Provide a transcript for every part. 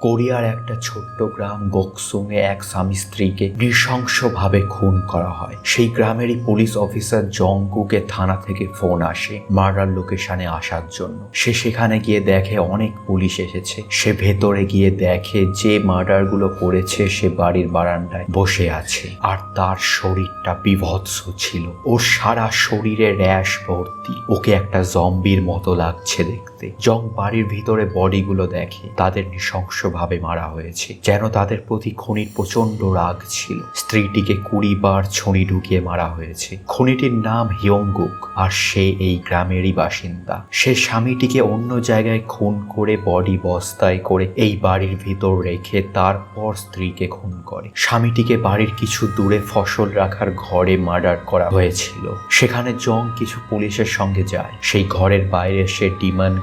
কোরিয়ার একটা ছোট্ট গ্রাম গোকসুংয়ে এক স্বামী স্ত্রীকে নৃশংসভাবে খুন করা হয়। সেই গ্রামেরই পুলিশ অফিসার জংকুকে থানা থেকে ফোন আসে মার্ডার লোকেশনে আসার জন্য। সে সেখানে গিয়ে দেখে অনেক পুলিশ এসেছে। সে ভেতরে গিয়ে দেখে যে মার্ডারগুলো করেছে সে বাড়ির বারান্দায় বসে আছে। আর তার শরীরটা বিভৎস ছিল। ওর সারা শরীরে র্যাশ ভর্তি। ওকে একটা জম্বির মতো লাগছে দেখতে। জং বাড়ির ভিতরে বডিগুলো দেখে তাদের নৃশংসভাবে মারা হয়েছে, যেন তাদের প্রতি খনির প্রচণ্ড রাগ ছিল। স্ত্রীটিকে কুড়ি বার ছড়ি ঢুকিয়ে মারা হয়েছে। খনিটির নাম হিয়ংগুক, আর সে এই গ্রামেরই বাসিন্দা। সে স্বামীটিকে অন্য জায়গায় খুন করে বডি বস্তায় করে এই বাড়ির ভিতর রেখে তারপর স্ত্রীকে খুন করে। স্বামীটিকে বাড়ির কিছু দূরে ফসল রাখার ঘরে মার্ডার করা হয়েছিল। সেখানে জং কিছু পুলিশের সঙ্গে যায়। সেই ঘরের বাইরে সে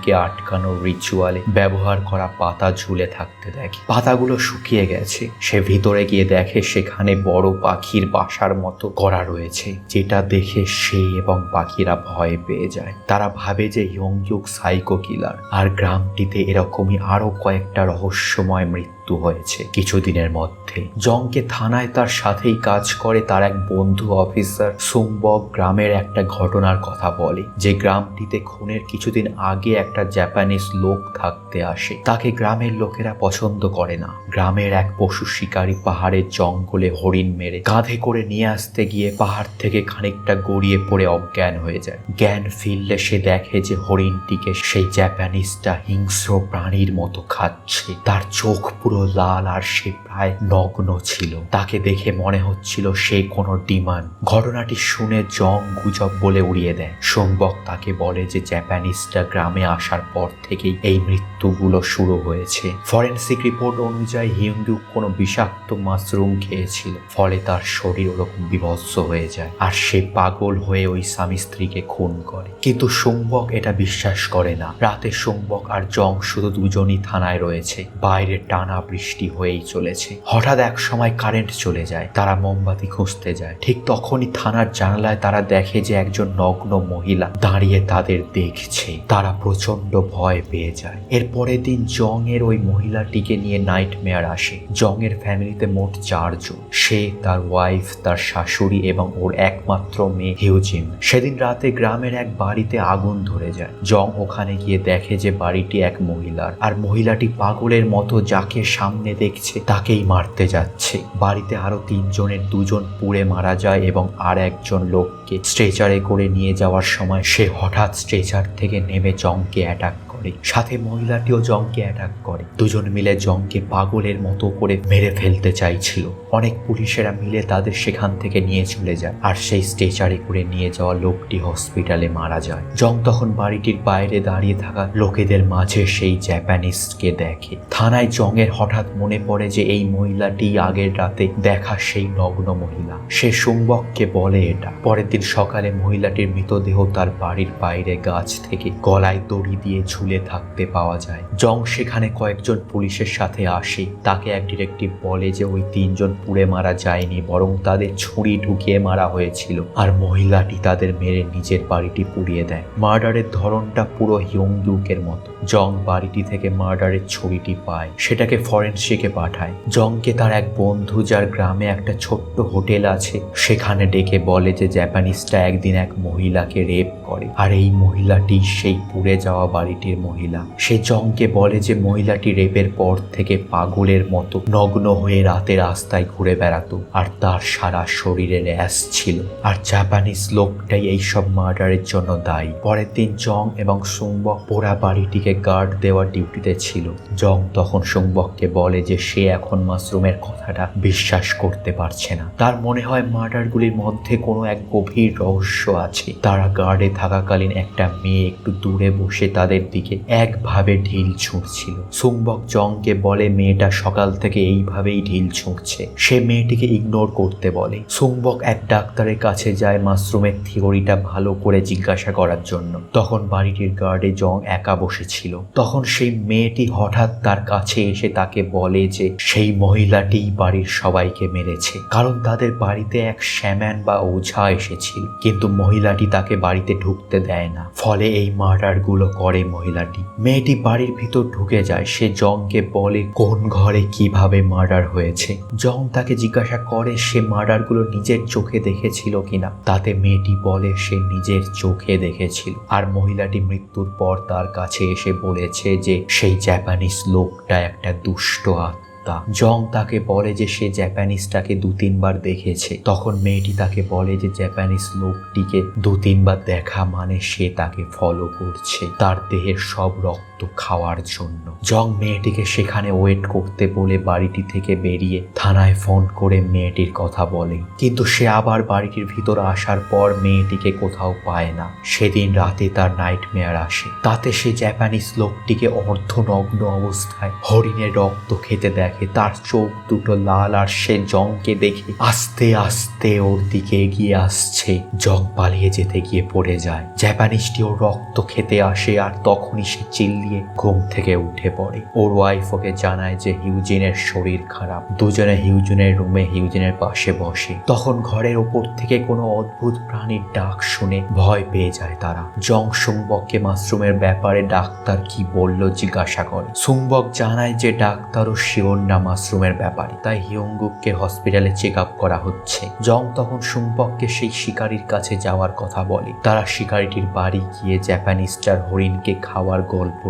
ডিমান্ডকে আটকানো রিচুয়ালে ব্যবহার করা পাতা ঝুলে থাকতে দেখে। পাতাগুলো শুকিয়ে গেছে। সে ভিতরে গিয়ে দেখে সেখানে বড় পাখির বাসার মতো করা রয়েছে, যেটা দেখে সে এবং পাখিরা ভয় পেয়ে যায়। তারা ভাবে যে ইয়ংযুগ সাইকো কিলার আর গ্রামটিতে এরকমই আরও কয়েকটা রহস্যময় মৃত্যু হয়েছে কিছুদিনের মধ্যে। জংকে থানায় তার সাথেই কাজ করে তার এক বন্ধু অফিসার সুংবক গ্রামের একটা ঘটনার কথা বলে, যে গ্রামটিতে খুনের কিছুদিন আগে একটা জাপানিজ লোক থাকতে আসে। তাকে গ্রামের লোকেরা পছন্দ করে না। গ্রামের এক পশু শিকারী পাহাড়ের জঙ্গলে হরিণ মেরে কাঁধে করে নিয়ে আসতে গিয়ে পাহাড় থেকে খানিকটা গড়িয়ে পড়ে অজ্ঞান হয়ে যায়। জ্ঞান ফিরলে সে দেখে যে হরিণটিকে সেই জাপানিজটা হিংস্র প্রাণীর মতো খাচ্ছে। তার চোখ পুরো লাল আর সে প্রায় নগ্ন ছিল। তাকে দেখে মনে হচ্ছিল সে কোনো ডিমান। ঘটনাটি শুনে জং গুজব বলে উড়িয়ে দেয়। সোমবক তাকে বলে যে জাপানিজটা গ্রামে আসার পর থেকেই এই মৃত্যুগুলো শুরু হয়েছে। ফরেন্সিক রিপোর্ট অনুযায়ী হিন্দু কোনো বিষাক্ত মাশরুম খেয়েছিল, ফলে তার শরীর ওরকম বিভৎস হয়ে যায় আর সে পাগল হয়ে ওই স্বামী স্ত্রীকে খুন করে। কিন্তু সোমবক এটা বিশ্বাস করে না। রাতে সোমবক আর জং শুধু দুজনই থানায় রয়েছে। বাইরে টানা বৃষ্টি হয়েই চলেছে। হঠাৎ এক সময় কারেন্ট চলে যায়, তারা মোমবাতি খুঁজতে যায়। ঠিক তখনই থানার জানালায় তারা দেখে যে একজন নগ্ন মহিলা দাঁড়িয়ে তাদের দেখছে। তারা প্রচণ্ড ভয় পেয়ে যায়। এর পরের দিন জং এর ওই মহিলাটিকে নিয়ে নাইট মেয়ার আসে। জং এর ফ্যামিলিতে মোট চারজন। সে, তার ওয়াইফ তার শাশুড়ি এবং ওর একমাত্র মেয়ে হিউজিন সেদিন রাতে গ্রামের এক বাড়িতে আগুন ধরে যায়। জং ওখানে গিয়ে দেখে যে বাড়িটি এক মহিলার। আর মহিলাটি পাগলের মতো যাকে সামনে দেখছে, তাকেই মারতে যাচ্ছে। বাড়িতে আরও তিনজনের দুজন পুড়ে মারা যায় এবং আর একজন লোককে স্ট্রেচারে করে নিয়ে যাওয়ার সময় সে হঠাৎ স্ট্রেচার থেকে নেমে জংকে অ্যাটাক করে সাথে মহিলাটিও জংকে অ্যাটাক করে। দুজন মিলে জংকে পাগলের মতো করে মেরে ফেলতে চাইছিল। অনেক পুলিশেরা মিলে তাদের সেখান থেকে নিয়ে চলে যায়। আর সেই স্ট্রেচারে করে নিয়ে যাওয়া লোকটি হসপিটালে মারা যায়। জং তখন বাড়িটির বাইরে দাঁড়িয়ে থাকা লোকেদের মাঝে সেই জাপানিজকে দেখে। থানায় জংয়ের হঠাৎ মনে পড়ে যে এই মহিলাটি আগের রাতে দেখা সেই নগ্ন মহিলা। সে সুম্বককে বলে এটা। পরের দিন সকালে মহিলাটির মৃতদেহ তার বাড়ির বাইরে গাছ থেকে গলায় দড়ি দিয়ে ঝুলে থাকতে পাওয়া যায়। জং সেখানে কয়েকজন পুলিশের সাথে আসে। তাকে এক ডিরেক্টিভ বলে যে ওই তিনজন পুড়ে মারা যায়নি, বরং তাদের ছুরি ঢুকিয়ে মারা হয়েছিল আর মহিলাটি তাদের মেরে নিজের বাড়িটি পুড়িয়ে দেয়। মার্ডারের ধরনটা পুরো হিয়ংদুকের মতো। জং বাড়িটি থেকে মার্ডারের ছবিটি পায়। সেটাকে ফরেন্সিকে পাঠায়। জংকে তার এক বন্ধু যার গ্রামে একটা ছোট্ট হোটেল আছে, সেখানে ডেকে বলে যে জাপানিজটা একদিন এক মহিলাকে রেপ করে। আর এই মহিলাটি সেই পুড়ে যাওয়া বাড়িটির মহিলা। সে জংকে বলে যে মহিলাটি রেপের পর থেকে পাগলের মতো নগ্ন হয়ে রাতে রাস্তায় ঘুরে বেড়াতো, আর তার সারা শরীরে র্যাশ ছিল। আর জাপানিজ লোকটাই এইসব মার্ডারের জন্য দায়ী। পরের দিন জং এবং সুম্বক পোড়া বাড়িটিকে গার্ড দেওয়ার ডিউটিতে ছিল। জং তখন সুম্বককে বলে যে সে এখন মাশরুমের কথাটা বিশ্বাস করতে পারছে না। তার মনে হয় মার্ডারগুলির মধ্যে কোনো এক গভীর রহস্য আছে। তারা গার্ডে থাকাকালীন একটা মেয়ে একটু দূরে বসে তাদের দিকে একভাবে ঢিল ছুঁড়ছিল। সুম্বক জংকে বলে, মেয়েটা সকাল থেকে এইভাবেই ঢিল ছুঁড়ছে। সে মেয়েটিকে ইগনোর করতে বলে। সুম্বক এক ডাক্তারের কাছে যায় মাশরুমের থিওরিটা ভালো করে জিজ্ঞাসা করার জন্য। তখন বাড়িটির গার্ডে জং একা বসেছিল। করছিল তখন সেই মেয়েটি হঠাৎ তার কাছে এসে তাকে বলে যে, সেই মহিলাটিই বাড়ির সবাইকে মেরেছে। কারণ তাদের বাড়িতে এক শ্যাম্যান বা ওঝা এসেছিল। কিন্তু মহিলাটি তাকে বাড়িতে ঢুকতে দেয় না। ফলে এই মার্ডারগুলো করে মহিলাটি। মেয়েটি বাড়ির ভিতর ঢুকে যায়। সে জংকে বলে, কোন ঘরে কীভাবে মার্ডার হয়েছে? জং তাকে জিজ্ঞাসা করে, সে মার্ডারগুলো নিজের চোখে দেখেছিল কিনা? তাতে মেয়েটি বলে, সে নিজের চোখে দেখেছিল। আর মহিলাটি মৃত্যুর পর তার কাছে এসে বলেছে যে সেই জাপানিজ লোকটা একটা দুষ্ট আত্মা। জং তাকে বলে যে সে জাপানিজটাকে দু তিনবার দেখেছে। তখন মেয়েটি তাকে বলে যে জাপানিজ লোকটিকে দু তিনবার দেখা মানে সে তাকে ফলো করছে। তার দেহের সব রক্ত খাওয়ার জন্য। জং মেয়েটিকে সেখানে ওয়েট করতে বলে বাড়িটি থেকে বেরিয়ে থানায় ফোন করে মেয়েটির কথা বলে। কিন্তু সে আবার বাড়িটির ভিতর আসার পর মেয়েটিকে কোথাও পায় না। সেদিন রাতে তার নাইট মেয়ার আসে। তাতে সে জাপানিজ লোকটিকে অর্ধনগ্ন অবস্থায় হরিণের রক্ত খেতে দেখে। তার চোখ দুটো লাল আর সে জংকে দেখে আস্তে আস্তে ওর দিকে এগিয়ে আসছে। জং পালিয়ে যেতে গিয়ে পড়ে যায়। জাপানিজটি ওর রক্ত খেতে আসে আর তখনই সে চিল্লিয়ে ঘুম থেকে উঠে পড়ে। ওর ওয়াইফ ওকে জানায় যে হিউজিনের শরীর খারাপ। দুজনে হিউজিনের রুমে হিউজিনের পাশে বসে। তখন ঘরের ওপর থেকে কোনো অদ্ভুত প্রাণীর ডাক শুনে ভয় পেয়ে যায় তারা। জং সুংবককে মাশরুমের ব্যাপারে ডাক্তার কি বলল জিজ্ঞাসা করে। সুংবক জানায় যে ডাক্তারও শিওর না মাশরুমের ব্যাপারে। তাই হিয়ঙ্গুককে হসপিটালে চেক আপ করা হচ্ছে। জং তখন সুংবককে সেই শিকারীর কাছে যাওয়ার কথা বলে। তারা শিকারীটির বাড়ি গিয়ে জাপানিজটার হরিণকে খাওয়ার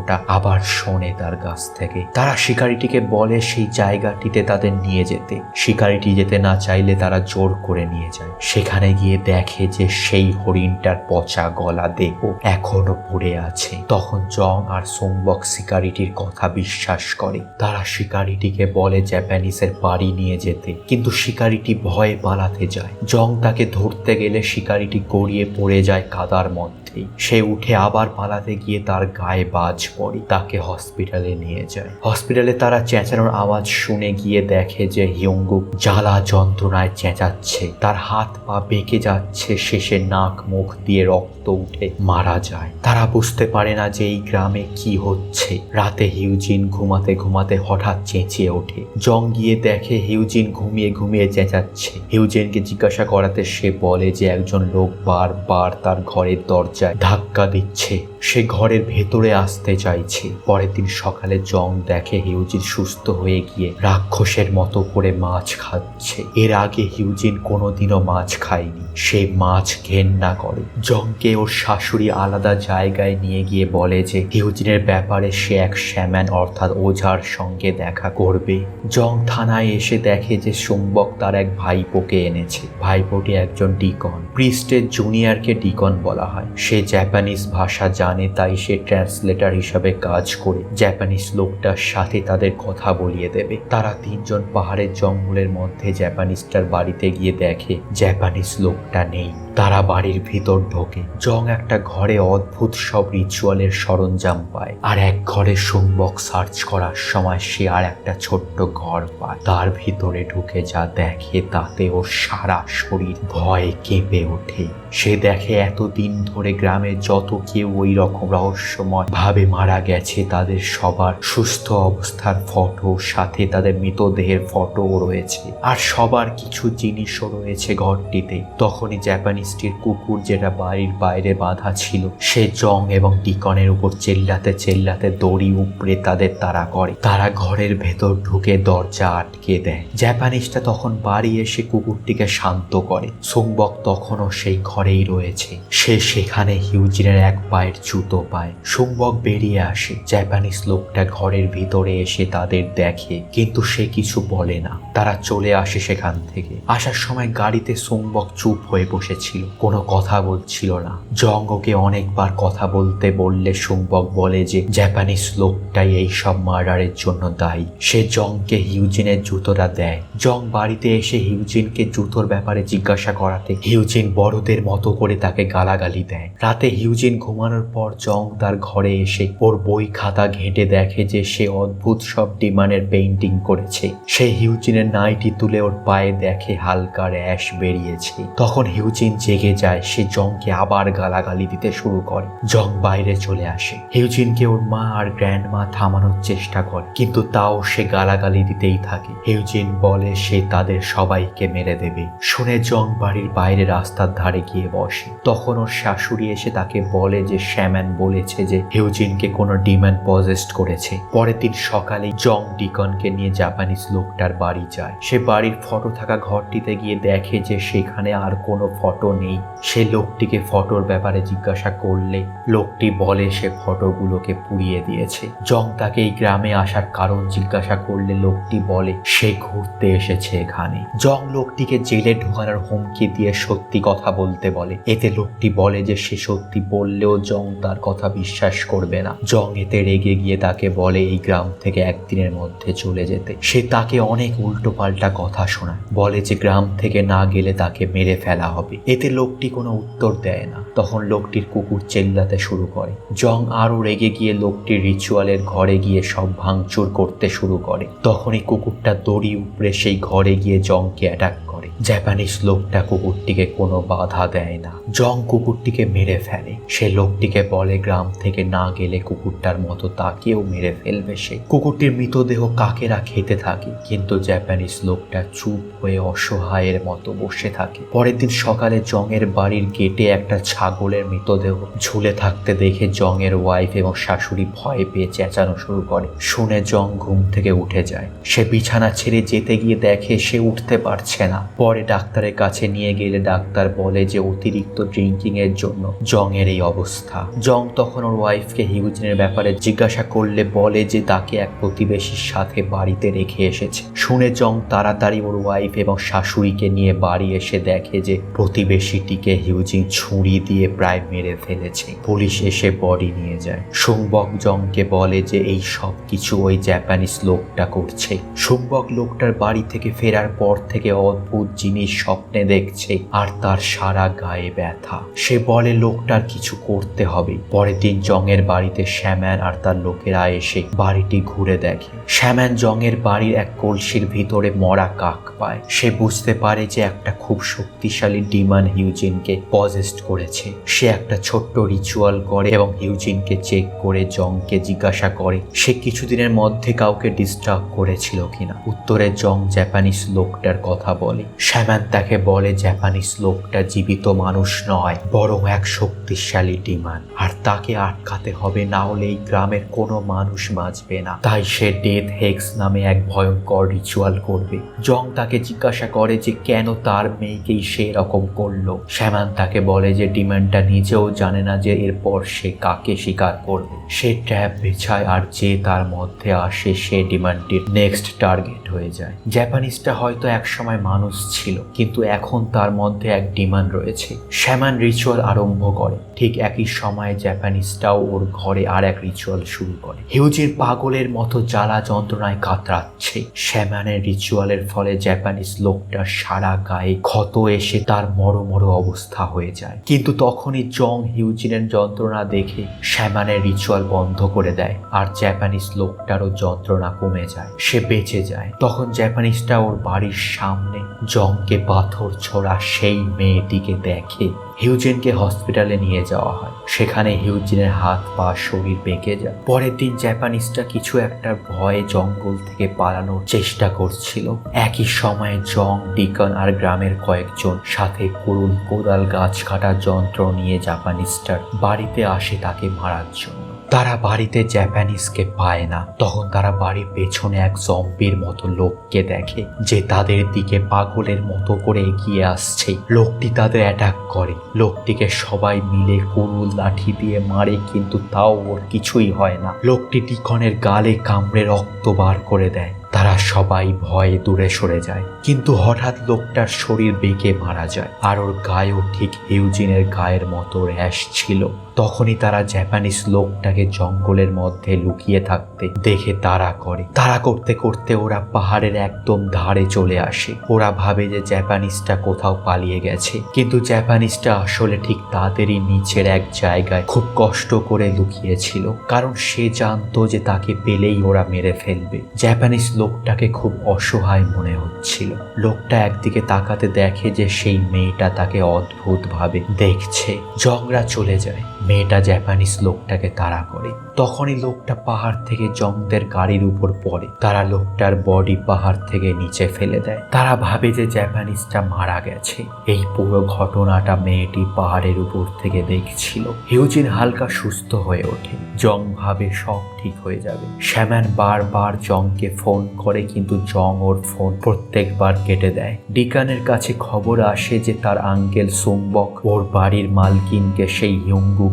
গল্পটা আবার শোনে তার কাছ থেকে। তারা শিকারিটিকে বলে সেই জায়গাটিতে তাদের নিয়ে যেতে। শিকারিটি যেতে না চাইলে তারা জোর করে নিয়ে যায়। সেখানে গিয়ে দেখে যে সেই হরিণটার পচা গলা দেহ এখনও পড়ে আছে। তখন জং আর সোমবক শিকারিটির কথা বিশ্বাস করে। তারা শিকারিটিকে বলে জাপানিসের বাড়ি নিয়ে যেতে। কিন্তু শিকারিটি ভয়ে পালাতে যায়। জং তাকে ধরতে গেলে শিকারিটি গড়িয়ে পড়ে যায় কাদার মধ্যেই সে উঠে আবার পালাতে গিয়ে তার গায়ে বাজ পড়ে, তাকে হসপিটালে নিয়ে যায়। হসপিটালে তারা চেঁচানোর আওয়াজ শুনে গিয়ে দেখে যে হিয়ঙ্গুক জ্বালা যন্ত্রণায় চেঁচাচ্ছে, তার হাত পা বেঁকে যাচ্ছে, শেষে নাক মুখ দিয়ে রক্ত উঠে মারা যায়। তারা বুঝতে পারে না যে এই গ্রামে কি হচ্ছে। রাতে হিউজিন ঘুমাতে ঘুমাতে হঠাৎ চেঁচিয়ে ওঠে। জং গিয়ে দেখে হিউজিন ঘুমিয়ে ঘুমিয়ে চেঁচাচ্ছে। হিউজিনকে জিজ্ঞাসা করাতে সে বলে যে একজন লোক বারবার তার ঘরের দরজায় ধাক্কা দিচ্ছে। সে ঘরের ভেতরে আসতে চাইছে। পরের দিন সকালে জং দেখে হিউজিন সুস্থ হয়ে গিয়ে রাক্ষসের মতো করে মাছ খাচ্ছে। এর আগে হিউজিন কোনোদিনও মাছ খায়নি। সে মাছ ঘেন্না করে। জংকে ওর শাশুড়ি আলাদা জায়গায় নিয়ে গিয়ে বলে যে, হিউজিনের ব্যাপারে সে এক শ্যাম্যান অর্থাৎ ওঝার সঙ্গে দেখা করবে। জং থানায় এসে দেখে যে সোমবক তার এক ভাইপোকে এনেছে। ভাইপোটি একজন ডিকন। প্রিস্টের জুনিয়রকে ডিকন বলা হয়। সে জাপানিজ ভাষা জানে। তাই সে ট্রান্সলেটার হিসাবে কাজ করে জাপানিজ লোকটার সাথে তাদের কথা বলিয়ে দেবে। তারা তিনজন পাহাড়ের জঙ্গলের মধ্যে জাপানিজটার বাড়িতে গিয়ে দেখে জাপানিজ লোকটা নেই। তারা বাড়ির ভিতর ঢোকে। জং একটা ঘরে অদ্ভুত সব রিচুয়ালের সরঞ্জাম পায় আর এক ঘরে সুম্বক সার্চ করার সময় সে আর একটা ছোট্ট ঘর পায়। তার ভিতরে ঢুকে যা দেখে তাতে সারা শরীর ভয়ে কেঁপে ওঠে। সে দেখে এতদিন ধরে গ্রামে যত কেউ ওই রকম রহস্যময় ভাবে মারা গেছে, তাদের সবার সুস্থ অবস্থার ফটো, সাথে তাদের মৃতদেহের ফটোও রয়েছে। আর সবার কিছু জিনিসও রয়েছে ঘরটিতে। তখনই জাপানিজটির কুকুর যেটা বাড়ির বাইরে বাঁধা ছিল, সে জং এবং টিকনের উপর চেল্লাতে চেল্লাতে দড়ি উপড়ে তাদের তারা করে। তারা ঘরের ভেতর ঢুকে দরজা আটকে দেয়। জাপানিজটা তখন বাড়ি এসে কুকুরটিকে শান্ত করে। সোমবক তখনও সেই ঘরেই রয়েছে। সে সেখানে হিউজিনের এক পায়ের জুতো পায়। সোমবক বেরিয়ে আসে। জাপানিজ লোকটা ঘরের ভিতরে এসে তাদের দেখে, কিন্তু সে কিছু বলে না। তারা চলে আসে সেখান থেকে। আসার সময় গাড়িতে সোমবক চুপ হয়ে বসেছিল। কোনো কথা বলছিল না। জঙ্গকে অনেকবার কথা বলতে বললে সোমবক বলে যে, জাপানিজ লোকটাই এই সব মার্ডারের জন্য দায়ী। সে জংকে হিউজিনের জুতোটা দেয়। জং বাড়িতে এসে হিউজিনকে জুতোর ব্যাপারে জিজ্ঞাসা করাতে হিউজিন বড়দের মতো মতো করে তাকে গালাগালি দেয়। রাতে হিউজিন ঘুমানোর পর জং তার ঘরে এসে ওর বই খাতা ঘেঁটে দেখে যে সে অদ্ভুত সব ডিমানের পেইন্টিং করেছে। সে হিউজিনের নাইটি তুলে ওর পায়ে দেখে হালকা র্যাশ বেরিয়েছে। তখন হিউজিন জেগে যায়, সে জংকে আবার গালাগালি দিতে শুরু করে। জং বাইরে চলে আসে। হিউজিনকে ওর মা আর গ্র্যান্ড মা থামানোর চেষ্টা করে, কিন্তু তাও সে গালাগালি দিতেই থাকে। হিউজিন বলে, সে তাদের সবাইকে মেরে দেবে। শুনে জং বাড়ির বাইরে রাস্তার ধারে গিয়ে বসে। তখন ওর শাশুড়ি এসে তাকে বলে যে শ্যাম্যান বলেছে যে, হিউজিনকে কোনো ডিম্যান পজেস্ট করেছে। পরের দিন সকালে জং ডিকনকে নিয়ে জাপানিজ লোকটার বাড়ি যায়। সে বাড়ির ফটো থাকা ঘরটিতে গিয়ে দেখে যে, সেখানে আর কোনো ফটো নেই। সে লোকটিকে ফটোর ব্যাপারে জিজ্ঞাসা করলে, লোকটি বলে সে ফটোগুলোকে পুড়িয়ে দিয়েছে। জং তাকে এই গ্রামে আসার কারণ জিজ্ঞাসা করলে লোকটি বলে, সে ঘুরতে এসেছে এখানে। জং লোকটিকে জেলে ঢোকানোর হুমকি দিয়ে সত্যি কথা বলতে বলে। এতে লোকটি বলে যে সে সত্যি বললেও জং তার কথা বিশ্বাস করবে না। জং এতে রেগে গিয়ে তাকে বলে এই গ্রাম থেকে একদিনের মধ্যে চলে যেতে। সে তাকে অনেক উল্টোপাল্টা কথা শোনায়। বলে যে গ্রাম থেকে না গেলে তাকে মেরে ফেলা হবে। এতে লোকটি কোনো উত্তর দেয় না। তখন লোকটির কুকুর চেল্লাতে শুরু করে। জং আরও রেগে গিয়ে লোকটির রিচুয়ালের ঘরে গিয়ে সব ভাঙচুর করতে শুরু করে। তখনই কুকুরটা দড়ি উপরে সেই ঘরে গিয়ে জংকে অ্যাটাক করে। জাপানিজ লোকটা কুকুরটিকে কোনো বাধা দেয় না। জং কুকুরটিকে মেরে ফেলে। সে লোকটিকে বলে গ্রাম থেকে না গেলে কুকুরটার মতো তাকেও মেরে ফেলবে সে। কুকুরটির মৃতদেহ কাকেরা খেতে থাকে, কিন্তু জাপানিজ লোকটা চুপ হয়ে অসহায়ের মতো বসে থাকে। পরের দিন সকালে জংয়ের বাড়ির গেটে একটা ছাগলের মৃতদেহ ঝুলে থাকতে দেখে জংয়ের ওয়াইফ এবং শাশুড়ি ভয় পেয়ে চেঁচানো শুরু করে। শুনে জং ঘুম থেকে উঠে যায়। সে বিছানা ছেড়ে যেতে গিয়ে দেখে সে উঠতে পারছে না। পরে ডাক্তারের কাছে নিয়ে গেলে ডাক্তার বলে যে অতিরিক্ত ড্রিঙ্কিং এর জন্য জং এর এই অবস্থা। জং তখন ওর ওয়াইফকে হিউজিনের ব্যাপারে জিজ্ঞাসা করলে বলে যে তাকে এক প্রতিবেশীর সাথে বাড়িতে রেখে এসেছে। শুনে জং তাড়াতাড়ি ওর ওয়াইফ এবং শাশুড়িকে নিয়ে বাড়ি এসে দেখে যে প্রতিবেশীটিকে হিউজিন ছুরি দিয়ে প্রায় মেরে ফেলেছে। পুলিশ এসে বডি নিয়ে যায়। সুংবক জংকে বলে যে এই সব কিছু ওই জাপানিজ লোকটা করছে। সুংবক লোকটার বাড়ি থেকে ফেরার পর থেকে অদ্ভুত জিনিস স্বপ্নে দেখছে, আর তার সারা গায়ে ব্যথা। সে বলে, লোকটার কিছু করতে হবে। পরের দিন জংয়ের বাড়িতে শ্যাম্যান আর তার লোকেরা এসে বাড়িটি ঘুরে দেখে। শ্যাম্যান জংয়ের বাড়ির এক কলসির ভিতরে মরা কাক পায়। সে বুঝতে পারে যে একটা খুব শক্তিশালী ডিমান হিউজিনকে পজেস্ট করেছে। সে একটা ছোট্ট রিচুয়াল করে এবং হিউজিনকে চেক করে জংকে জিজ্ঞাসা করে, সে কিছুদিনের মধ্যে কাউকে ডিস্টার্ব করেছিল কিনা? উত্তরে জং জাপানিজ লোকটার কথা বলে। শ্যামান তাকে বলে, জাপানিজ লোকটা জীবিত মানুষ নয়, বরং এক শক্তিশালী ডিমান। আর তাকে আটকাতে হবে না হলে এই গ্রামের কোনো মানুষ বাঁচবে না। তাই সে ডেথ হেক্স নামে এক ভয়ঙ্কর রিচুয়াল করবে। জং তাকে জিজ্ঞাসা করে যে কেন তার মেয়েকেই সে এরকম করল। শ্যামান তাকে বলে যে ডিমান্ডটা নিজেও জানে না যে এরপর সে কাকে স্বীকার করবে। সে ট্র্যাপ বেছায় আর যে তার মধ্যে আসে সে ডিমান্ডটির নেক্সট টার্গেট হয়ে যায়। জাপানিজটা হয়তো একসময় মানুষ ছিল, কিন্তু এখন তার মধ্যে এক ডিমান্ড রয়েছে। শ্যামান রিচুয়াল আরম্ভ করে। ঠিক একই সময়ে জাপানিজটাও ওর ঘরে আর এক রিচুয়াল শুরু করে। হিউজির পাগলের মতো জ্বালা যন্ত্রণায় কাতরাচ্ছে। শ্যামানের রিচুয়ালের ফলে জাপানিজ লোকটার সারা গায়ে ক্ষত এসে তার মরো মরো অবস্থা হয়ে যায়। কিন্তু তখনই জং হিউজিনের যন্ত্রণা দেখে শ্যামানের রিচুয়াল বন্ধ করে দেয় আর জাপানিজ লোকটারও যন্ত্রণা কমে যায়, সে বেঁচে যায়। তখন জাপানিজটা ওর বাড়ির সামনে জংকে পাথর ছোড়া সেই মেয়েটিকে দেখে হিউজিনকে হসপিটালে নিয়ে যাওয়া হয়। সেখানে হিউজেনের হাত পা, শরীর বেঁকে যায়। পরের দিন জাপানিজটা কিছু একটা ভয়ে জঙ্গল থেকে পালানোর চেষ্টা করছিল। একই সময়ে জং, ডিকন আর গ্রামের কয়েকজন সাথে করুণ কোদাল গাছ কাটার যন্ত্র নিয়ে জাপানিজটার বাড়িতে আসে তাকে মারার জন্য। তারা বাড়িতে জ্যাপানিজকে পায় না। তখন তারা বাড়ির পেছনে এক জম্পির মতো লোককে দেখে, যে তাদের দিকে পাগলের মতো করে এগিয়ে আসছে। লোকটি তাদের অ্যাটাক করে। লোকটিকে সবাই মিলে কুরুল লাঠি দিয়ে মারে, কিন্তু তাও ওর কিছুই হয় না। লোকটি টিকনের গালে কামড়ে রক্ত বার করে দেয়। তারা সবাই ভয়ে দূরে সরে যায়। কিন্তু হঠাৎ লোকটার শরীর বেঁকে মারা যায়। আর ওর গায়েও ঠিক হিউজিনের গায়ের মতো র্যাশ ছিল। তখনই তারা জাপানিজ লোকটাকে জঙ্গলের মধ্যে লুকিয়ে থাকতে দেখে তারা করে। তারা করতে করতে ওরা পাহাড়ের একদম ধারে চলে আসে। ওরা ভাবে যে জাপানিজটা কোথাও পালিয়ে গেছে। কিন্তু জাপানিজটা আসলে ঠিক তাদেরই নিচের এক জায়গায় খুব কষ্ট করে লুকিয়েছিল। কারণ সে জানতো যে তাকে পেলেই ওরা মেরে ফেলবে। জাপানিজ লোকটাকে খুব অসহায় মনে হচ্ছিল। লোকটা একদিকে তাকাতে দেখে যে সেই মেয়েটা তাকে অদ্ভুতভাবে দেখছে। ঝগড়া চলে যায়। মেয়েটা জাপানিজ লোকটাকে তাড়া করে। তখনই লোকটা পাহাড় থেকে জংদের গাড়ির উপর পড়ে। তারা লোকটার বডি পাহাড় থেকে নিচে ফেলে দেয়। তারা ভাবে যে জাপানিজটা মারা গেছে। এই পুরো ঘটনাটা মেয়েটি পাহাড়ের উপর থেকে দেখছিল। হিউজিন হালকা সুস্থ হয়ে ওঠে। জং ভাবে সব ঠিক হয়ে যাবে। শ্যামান বারবার জংকে ফোন করে কিন্তু জং ওর ফোন প্রত্যেকবার কেটে দেয়। ডিকানের কাছে খবর আসে যে তার আঙ্কেল সুম্বক ওর বাড়ির মালকিনকে সেই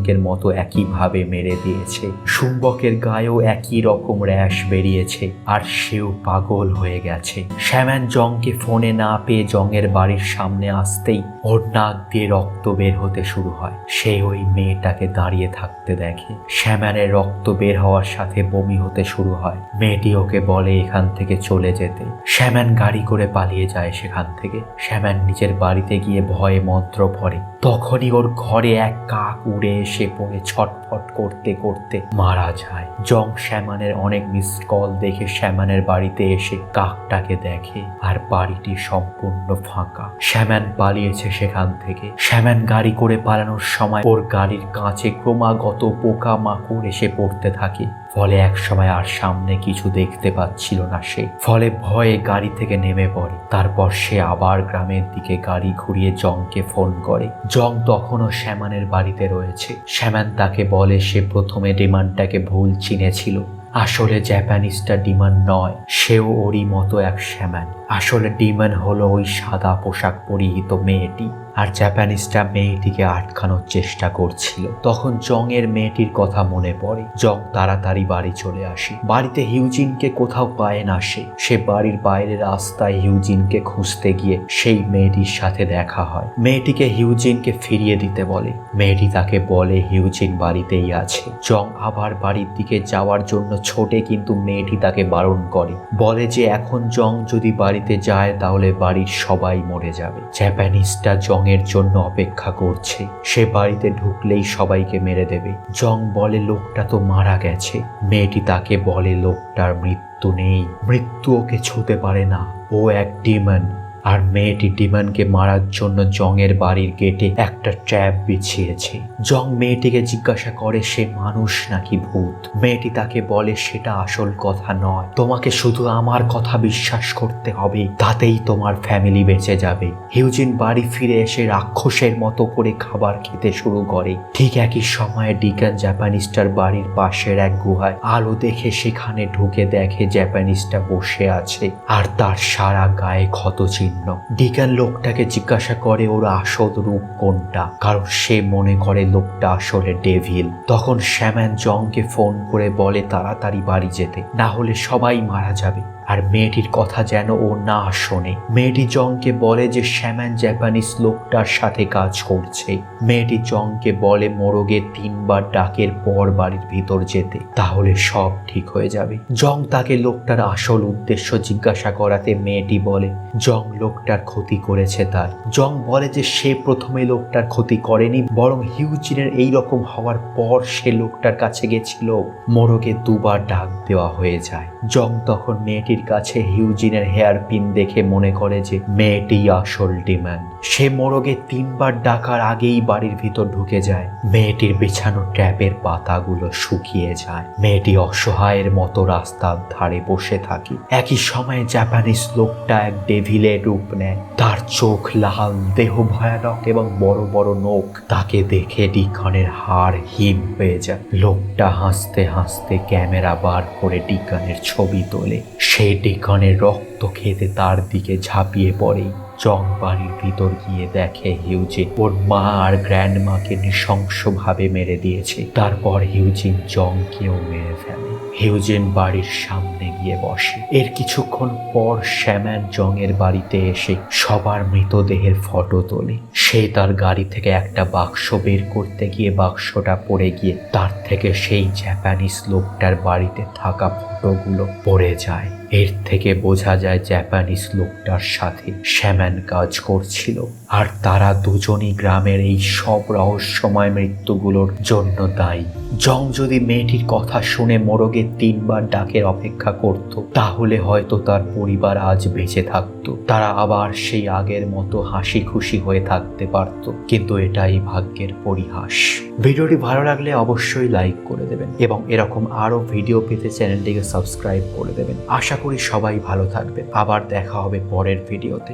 হিউঙ্গুকের মতো একইভাবে মেরে দিয়েছে। সুম্বকের গায়েও একই রকম র্যাশ বেরিয়েছে আর সেও পাগল হয়ে গেছে। শ্যামান জংকে ফোনে না পেয়ে জংয়ের বাড়ির সামনে আসতেই ওর নাক দিয়ে রক্ত বের হতে শুরু হয়। সে ওই মেয়েটাকে দাঁড়িয়ে থাকতে দেখে। শ্যামানের রক্ত বের হওয়ার সাথে বমি হতে শুরু হয়। মেয়েটি ওকে বলে এখান থেকে চলে যেতে। শ্যামান গাড়ি করে পালিয়ে যায় সেখান থেকে। শ্যামান নিজের বাড়িতে গিয়ে ভয়ে মন্ত্র পড়ে। তখনই ওর ঘরে এক কাক উড়ে পড়ে, ছটফট করতে করতে মারা যায়। জং শ্যামানের অনেক মিস কল দেখে শ্যামানের বাড়িতে এসে কাকটাকে দেখে আর বাড়িটি সম্পূর্ণ ফাঁকা। শ্যামান পালিয়েছে সেখান থেকে। শ্যামান গাড়ি করে পালানোর সময় ওর গাড়ির কাছে ক্রমাগত পোকা মাকড় এসে পড়তে থাকে। ফলে এক সময় আর সামনে কিছু দেখতে পাচ্ছিল না সে। ফলে ভয়ে গাড়ি থেকে নেমে পড়ে। তারপর সে আবার গ্রামের দিকে গাড়ি ঘুরিয়ে জংকে ফোন করে। জং তখনও শ্যামানের বাড়িতে রয়েছে। শ্যামান তাকে বলে সে প্রথমে ডিমান্ডটাকে ভুল চিনেছিল। আসলে জ্যাপানিজটা ডিমান্ড নয়, সেও ওরই মতো এক শ্যামান। আসলে ডিমান হলো ওই সাদা পোশাক পরিহিত মেয়েটি। আর জাপানিজটা মেয়েটিকে আটকানোর চেষ্টা করছিল। তখন জং এর মেয়েটির কথা মনে পড়ে। জং তাড়াতাড়ি বাড়ি চলে আসে। বাড়িতে হিউজিনকে কোথাও পায় না সে। সে বাড়ির বাইরের রাস্তায় হিউজিনকে খুঁজতে গিয়ে সেই মেয়েটির সাথে দেখা হয়। মেয়েটিকে হিউজিনকে ফিরিয়ে দিতে বলে। মেয়েটি তাকে বলে হিউজিন বাড়িতেই আছে। জং আবার বাড়ির দিকে যাওয়ার জন্য ছোটে কিন্তু মেয়েটি তাকে বারণ করে। বলে যে, এখন জং যদি বাড়িতে যায়, তাহলে বাড়ির সবাই মরে যাবে। জ্যাপানিজটা জং এর জন্য অপেক্ষা করছে। সে বাড়িতে ঢুকলেই সবাইকে মেরে দেবে। জং বলে, লোকটা তো মারা গেছে। মেয়েটি তাকে বলে, লোকটার মৃত্যু নেই। মৃত্যু ওকে ছুতে পারে না। ও এক ডিমন আর মেয়েটি ডিমানকে মারার জন্য জংয়ের বাড়ির গেটে একটা ট্র্যাপ বিছিয়েছে। জং মেয়েটিকে জিজ্ঞাসা করে, সে মানুষ নাকি ভূত? মেয়েটি তাকে বলে, সেটা আসল কথা নয়। তোমাকে শুধু আমার কথা বিশ্বাস করতে হবে। তাতেই তোমার ফ্যামিলি বেঁচে যাবে। হিউজিন বাড়ি ফিরে এসে রাক্ষসের মতো করে খাবার খেতে শুরু করে। ঠিক একই সময়ে ডিকান জাপানিজটার বাড়ির পাশের এক গুহায় আলো দেখে সেখানে ঢুকে দেখে জাপানিজটা বসে আছে। আর তার সারা গায়ে ক্ষত চিহ্ন ডিকান লোকটাকে জিজ্ঞাসা করে ওর আসল রূপ কোনটা? কারণ সে মনে করে লোকটা আসলে ডেভিল। তখন শ্যামান জংকে ফোন করে বলে তাড়াতাড়ি বাড়ি যেতে। না হলে সবাই মারা যাবে। আর মেয়েটির কথা যেন ও না শোনে। মেয়েটি জংকে বলে যে শ্যামান জাপানিজ লোকটার সাথে কাজ করছে। মেয়েটি জংকে বলে মোরগে তিনবার ডাকের পর বাড়ির ভিতর যেতে। তাহলে সব ঠিক হয়ে যাবে। জং তাকে লোকটার আসল উদ্দেশ্য জিজ্ঞাসা করাতে মেয়েটি বলে, জং লোকটার ক্ষতি করেছে তাই জং বলে যে সে প্রথমে লোকটার ক্ষতি করেনি, বরং হিউজিনের এই রকম হওয়ার পর সে লোকটার কাছে গেছিল। মোরগে দুবার ডাক দেওয়া হয়ে যায়। জং তখন মেয়েটির কাছে হিউজিনের হেয়ার পিন দেখে মনে করে যে মেয়েটি আসল ডিমান্ড সে মোরগে তিনবার ডাকার আগেই বাড়ির ভিতর ঢুকে যায়। মেয়েটির বিছানো ট্যাপের পাতাগুলো শুকিয়ে যায়। মেয়েটি অসহায়ের মতো রাস্তার ধারে বসে থাকে। একই সময়ে জাপানিজ লোকটা এক ডেভিলের রূপ নেয়। তার চোখ লাল, দেহ ভয়ানক এবং বড় বড় নখ। তাকে দেখে ডিকনের হাড় হিম হয়ে যায়। লোকটা হাসতে হাসতে ক্যামেরা বার করে ডিকনের ছবি তোলে। সে ডিকনের রক্ত খেতে তার দিকে ঝাঁপিয়ে পড়ে। জং বাড়ির ভিতর গিয়ে দেখে হিউজিন, ওর মা আর গ্র্যান্ড মাকে নৃশংসভাবে মেরে দিয়েছে। তারপর হিউজিন জংকেও মেরে ফেলে। হিউজেন বাড়ির সামনে গিয়ে বসে। এর কিছুক্ষণ পর শ্যাম্যান জংয়ের বাড়িতে এসে সবার মৃতদেহের ফটো তোলে। সে তার গাড়ি থেকে একটা বাক্স বের করতে গিয়ে বাক্সটা পড়ে গিয়ে তার থেকে সেই জাপানিজ লোকটার বাড়িতে থাকা ফটোগুলো পড়ে যায়। এর থেকে বোঝা যায় জাপানিজ লোকটার সাথে শ্যামান কাজ করছিল। আর তারা দুজনই গ্রামের এই সব রহস্যময় মৃত্যুগুলোর জন্য দায়ী। জং যদি মেয়েটির কথা শুনে মোরগে তিনবার ডাকের অপেক্ষা করত, তাহলে হয়তো তার পরিবার আজ বেঁচে থাকতো। তারা আবার সেই আগের মতো হাসি খুশি হয়ে থাকতে পারত, কিন্তু এটাই ভাগ্যের পরিহাস। ভিডিওটি ভালো লাগলে অবশ্যই লাইক করে দেবেন এবং এরকম আরও ভিডিও পেতে চ্যানেলটিকে সাবস্ক্রাইব করে দেবেন। আশা করি সবাই ভালো থাকবেন। আবার দেখা হবে পরের ভিডিওতে।